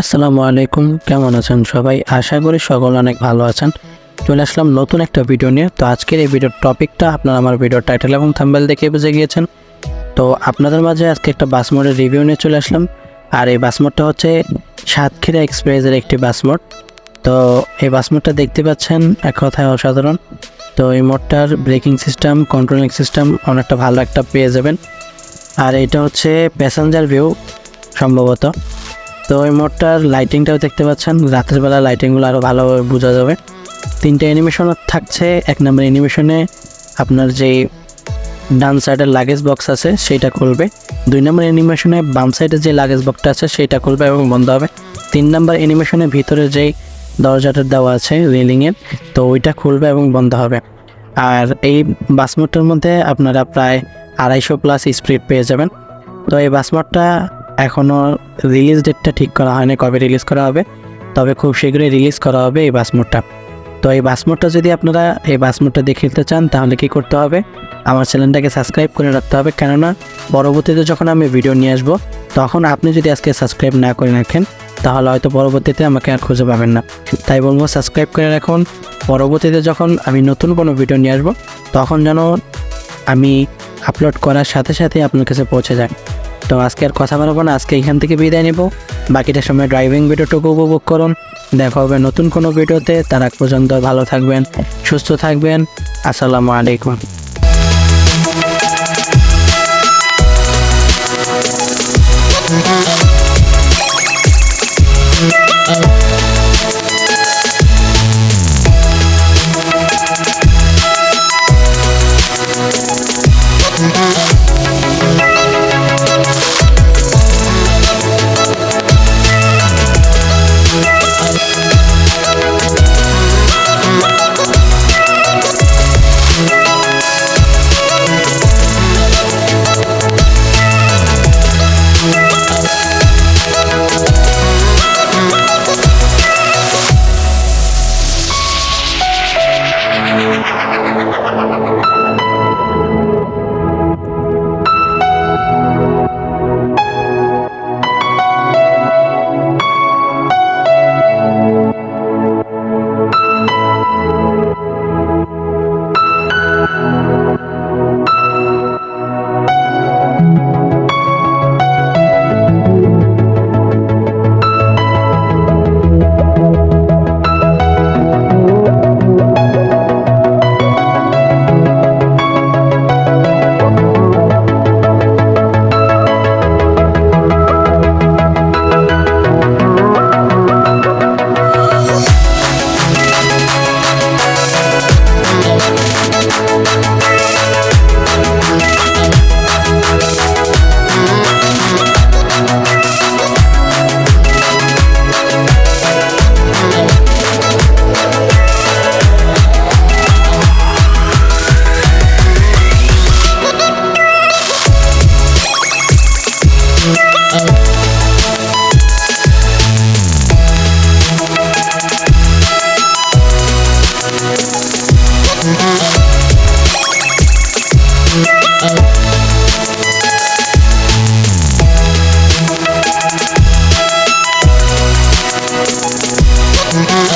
আসসালামু আলাইকুম, কেমন আছেন সবাই? আশা করি সকল অনেক ভালো আছেন। চলে আসলাম নতুন একটা ভিডিও নিয়ে। তো আজকের এই ভিডিওর টপিকটা আপনারা আমার ভিডিওর টাইটেল এবং থাম্বেল দেখে বুঝে গিয়েছেন। তো আপনাদের মাঝে আজকে একটা বাস মোডের রিভিউ নিয়ে চলে আসলাম। আর এই বাস মোডটা হচ্ছে সাতক্ষীরা এক্সপ্রেসের একটি বাস মোড তো এই বাস মোডটা দেখতে পাচ্ছেন, এক কথায় অসাধারণ। তো এই মোডটার ব্রেকিং সিস্টেম কন্ট্রোলিং সিস্টেম অনেকটা ভালো একটা পেয়ে যাবেন। আর এটা হচ্ছে প্যাসেঞ্জার ভিউ সম্ভবত। তো এই মোডটার লাইটিংটাও দেখতে পাচ্ছেন, রাতের বেলা লাইটিংগুলো আরও ভালোভাবে বোঝা যাবে। তিনটে অ্যানিমেশন থাকছে, এক নম্বর অ্যানিমেশনে আপনার যে ডান সাইডের লাগেজ বক্স আছে, সেইটা খুলবে। দুই নম্বর অ্যানিমেশনে বাম সাইডে যে লাগেজ বক্সটা আছে সেটা খুলবে এবং বন্ধ হবে। তিন নম্বর অ্যানিমেশনের ভিতরে যেই দরজাটা দেওয়া আছে রেলিংয়ের তো ওইটা খুলবে এবং বন্ধ হবে। আর এই বাস মোডটার মধ্যে আপনারা প্রায় আড়াইশো প্লাস স্পিড পেয়ে যাবেন। তো এই বাস মোডটা এখনও রিলিজ ডেটটা ঠিক করা হয়নি, কবে রিলিজ করা হবে, তবে খুব শীঘ্রই রিলিজ করা হবে এই বাস মোডটা তো এই বাস মোডটা যদি আপনারা এই বাস মোডটা দেখে নিতে চান, তাহলে কি করতে হবে? আমার চ্যানেলটাকে সাবস্ক্রাইব করে রাখতে হবে। কেননা, পরবর্তীতে যখন আমি ভিডিও নিয়ে আসব, তখন আপনি যদি আজকে সাবস্ক্রাইব না করে রাখেন, তাহলে হয়তো পরবর্তীতে আমাকে আর খুঁজে পাবেন না। তাই বলব সাবস্ক্রাইব করে রাখুন। পরবর্তীতে যখন আমি নতুন কোনো ভিডিও নিয়ে আসব, তখন যেন আমি আপলোড করার সাথে সাথে আপনার কাছে পৌঁছে যায়। তো আজকে আর কথা বলব না। আজকে এখান থেকে বিদায় নেব। বাকিটা সময় ড্রাইভিং ভিডিওটুকু উপভোগ করুন। দেখা হবে নতুন কোনো ভিডিওতে তার আগ পর্যন্ত ভালো থাকবেন, সুস্থ থাকবেন। আসসালামু আলাইকুম। Oh. Mm-hmm.